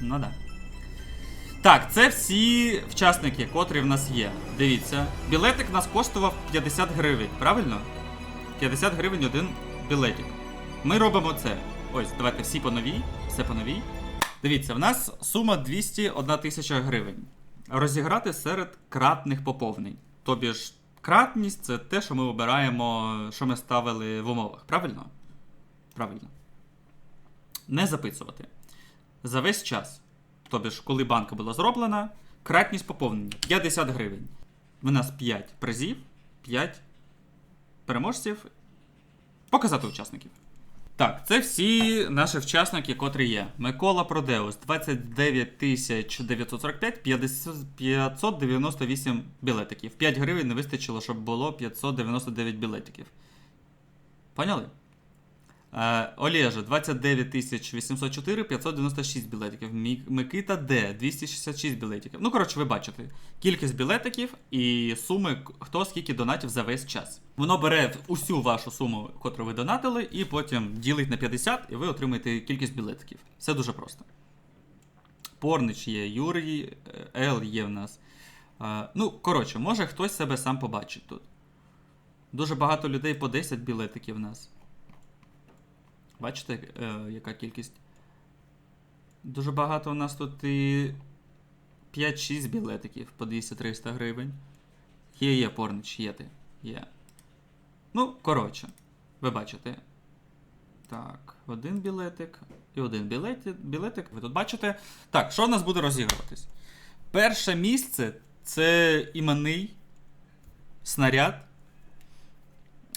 Ну да. Так, це всі учасники, котрі в нас є. Дивіться. Білетик нас коштував 50 гривень, правильно? 50 гривень один білетик. Ми робимо це. Ось, давайте всі по новій. Все по новій. Дивіться, в нас сума 201 тисяча гривень. Розіграти серед кратних поповнень. Тобі ж кратність це те, що ми обираємо, що ми ставили в умовах. Правильно? Правильно. Не записувати. За весь час. Тобі ж, коли банка була зроблена, кратність поповнення 50 гривень. В нас 5 призів, 5 переможців. Показати учасників. Так, це всі наші учасники, котрі є. Микола Продеус 29 945, 50 598 білетиків. 5 гривень не вистачило, щоб було 599 білетиків. Поняли? Е, Олежа 29 804, 596 білетиків. Микита Д 266 білетиків. Ну, коротше, ви бачите. Кількість білетиків і суми, хто скільки донатів за весь час. Воно бере усю вашу суму, котру ви донатили, і потім ділить на 50, і ви отримаєте кількість білетиків. Все дуже просто. Порнич є, Юрій е, Л є в нас. Е, Ну, коротше, може хтось себе сам побачить тут. Дуже багато людей по 10 білетиків в нас. Бачите, е, яка кількість? Дуже багато у нас тут і 5-6 білетиків по 200-300 гривень. Є, є, порнич, є ти. Є. Ну, коротше, ви бачите. Так, один білетик і один білетик. білетик. Ви тут бачите. Так, що в нас буде розігруватись? Перше місце це іменний снаряд,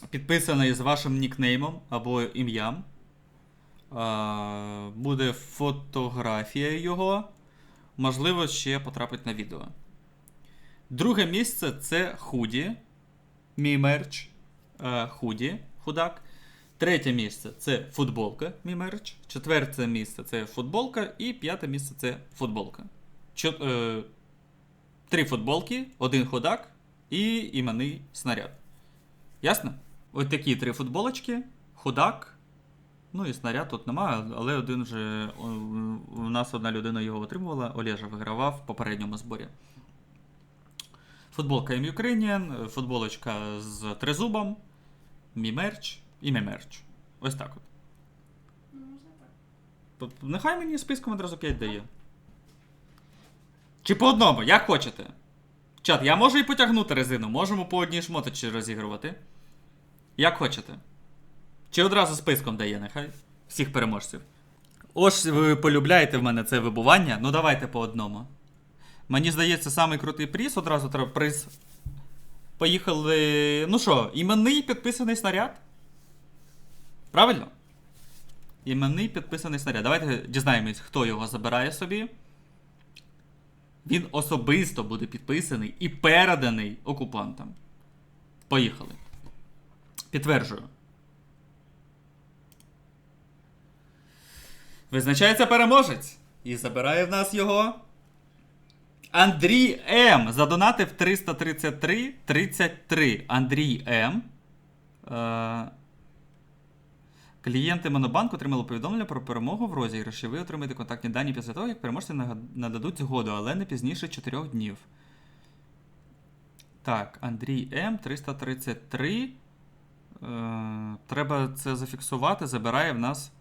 підписаний з вашим нікнеймом або ім'ям. Буде фотографія його. Можливо, ще потрапить на відео. Друге місце це худі. Мій мерч. е, Худі, худак. Третє місце це футболка, мій мерч. Четверте місце це футболка. І п'яте місце це футболка. Чо, е, три футболки, один худак і іменний снаряд. Ясно? Ось такі три футболочки, худак. Ну і снаряд тут немає, але один вже у нас одна людина його отримувала. Олежа вигравав в попередньому зборі. Футболка M Ukrainian, футболочка з тризубом, мій мерч і мій мерч. Ось так от. Нехай мені списком одразу 5 дає. Чи по одному, як хочете. Чат, я можу і потягнути резину, можемо по одній шмоточці розігрувати. Як хочете. Чи одразу списком дає, нехай. Всіх переможців. Ось ви полюбляєте в мене це вибування. Ну давайте по одному. Мені здається, самий крутий приз, одразу треба приз. Поїхали. Ну що, іменний підписаний снаряд? Правильно? Іменний підписаний снаряд. Давайте дізнаємось, хто його забирає собі. Він особисто буде підписаний і переданий окупантам. Поїхали. Підтверджую. Визначається переможець. І забирає в нас його. Андрій М. Задонатив 333 33. Андрій М. Е... Клієнти Монобанку отримали повідомлення про перемогу в розіграші. Ви отримаєте контактні дані після того, як переможці нададуть згоду, але не пізніше 4 днів. Так, Андрій М. 333. Е, треба це зафіксувати. Забирає в нас.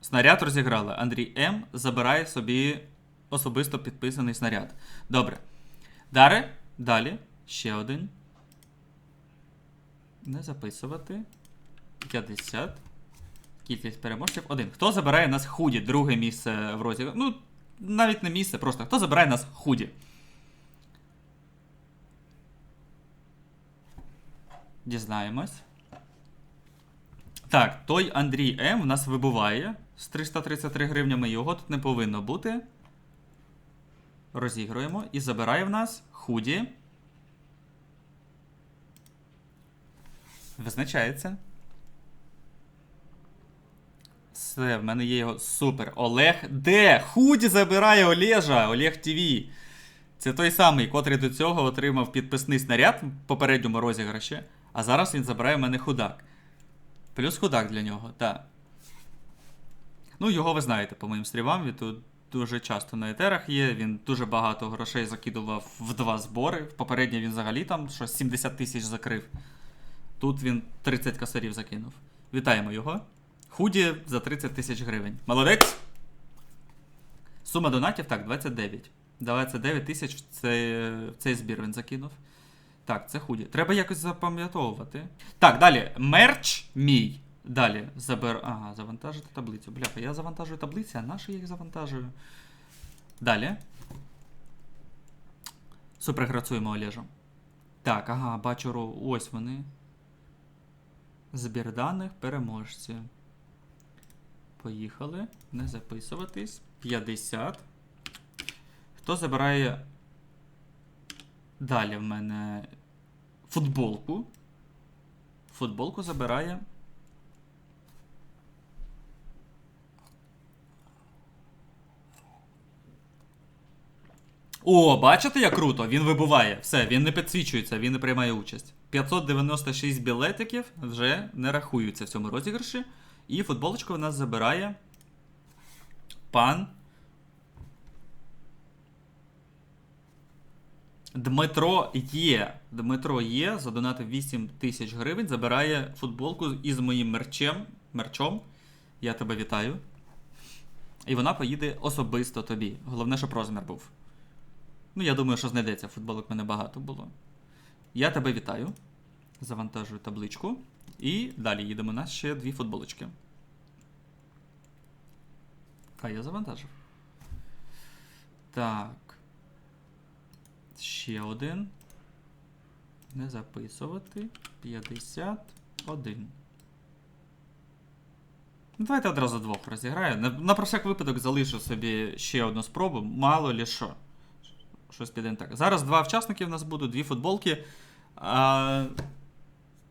Снаряд розіграли. Андрій М. забирає собі особисто підписаний снаряд. Добре. Далі. Далі. Ще один. Не записувати. 50. Кількість переможців. Один. Хто забирає нас худі? Друге місце в розіграші. Ну, навіть не місце, просто хто забирає нас худі? Дізнаємось. Так, той Андрій М в нас вибуває з 333 гривнями. Його тут не повинно бути. Розігруємо і забирає в нас худі. Визначається. Все, в мене є його супер. Олег Д. Худі забирає Олежа. Олег ТВ. Це той самий, котрий до цього отримав підписний снаряд в попередньому розіграші. А зараз він забирає в мене худак. Плюс худак для нього, так. Ну, його ви знаєте по моїм стрімам, він тут дуже часто на етерах є. Він дуже багато грошей закидував в два збори. Попередньо він взагалі там щось 70 тисяч закрив. Тут він 30 косарів закинув. Вітаємо його. Худі за 30 тисяч гривень. Молодець! Сума донатів, так, 29. 29 тисяч в в цей збір він закинув. Так, це худі. Треба якось запам'ятовувати. Так, далі. Мерч мій. Далі. Забер... Ага, завантажити таблицю. Бляха, я завантажую таблиці, а наші їх завантажую. Далі. Суперграцуємо Олежу. Так, ага, бачу, ось вони. Збір даних, переможці. Поїхали. Не записуватись. 50. Хто забирає далі в мене футболку? Футболку забирає. О, бачите, як круто? Він вибуває. Все, він не підсвічується, він не приймає участь. 596 білетиків вже не рахуються в цьому розіграші. І футболочку в нас забирає пан Дмитро Є. Дмитро Є задонатив 8 тисяч гривень, забирає футболку із моїм мерчем. мерчом. Я тебе вітаю. І вона поїде особисто тобі. Головне, щоб розмір був. Ну, я думаю, що знайдеться. Футболок в мене багато було. Я тебе вітаю. Завантажую табличку. І далі їдемо. У нас ще дві футболочки. А, я завантажив. Так. Ще один. Не записувати. 51. Ну, Давайте одразу двох розіграю. На, на про всяк випадок залишу собі ще одну спробу. Мало лі що. Щось піде не так. Зараз два учасники в нас будуть, дві футболки. А...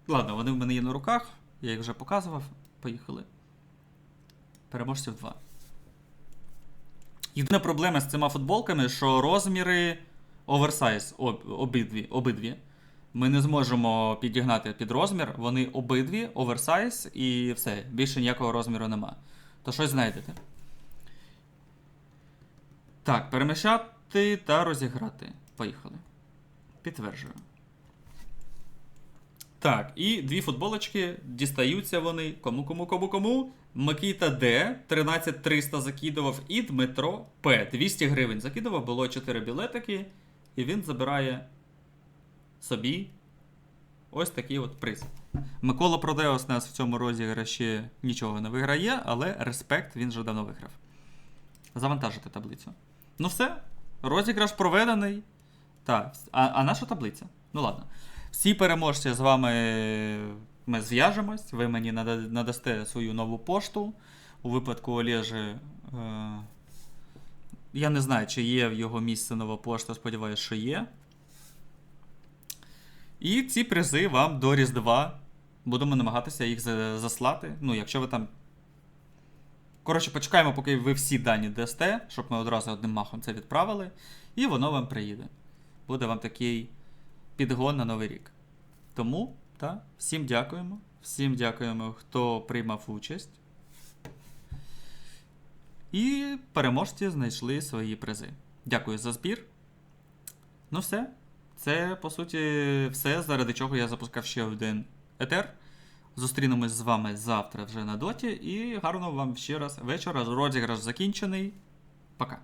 Ладно, вони в мене є на руках. Я їх вже показував. Поїхали. Переможців два. Єдина проблема з цими футболками, що розміри оверсайз об, обидві, обидві. Ми не зможемо підігнати під розмір. Вони обидві оверсайз і все. Більше ніякого розміру нема. То щось знайдете. Так, переміщати та розіграти. Поїхали. Підтверджую. Так, і дві футболочки дістаються вони. Кому, кому, кому, кому. Микита Д. 13300 закидував. І Дмитро П. 200 гривень закидував, було 4 білетики. І він забирає собі ось такий от приз. Микола Продеос нас в цьому розіграші нічого не виграє, але респект він вже давно виграв. Завантажити таблицю. Ну все, розіграш проведений. Так, а, а наша таблиця? Ну ладно. Всі переможці з вами ми зв'яжемось. Ви мені надасте свою нову пошту. У випадку Олежі. Е, я не знаю, чи є в його місце нова пошта, сподіваюся, що є. І ці призи вам до Різдва. Будемо намагатися їх заслати. Ну, якщо ви там. Коротше, почекаємо, поки ви всі дані дасте, щоб ми одразу одним махом це відправили. І воно вам приїде. Буде вам такий підгон на Новий рік. Тому, та, всім дякуємо. Всім дякуємо, хто приймав участь. І переможці знайшли свої призи. Дякую за збір. Ну, все. Це, по суті, все, заради чого я запускав ще один етер. Зустрінемось з вами завтра вже на доті. І гарного вам ще раз вечора. Розіграш закінчений. Пока.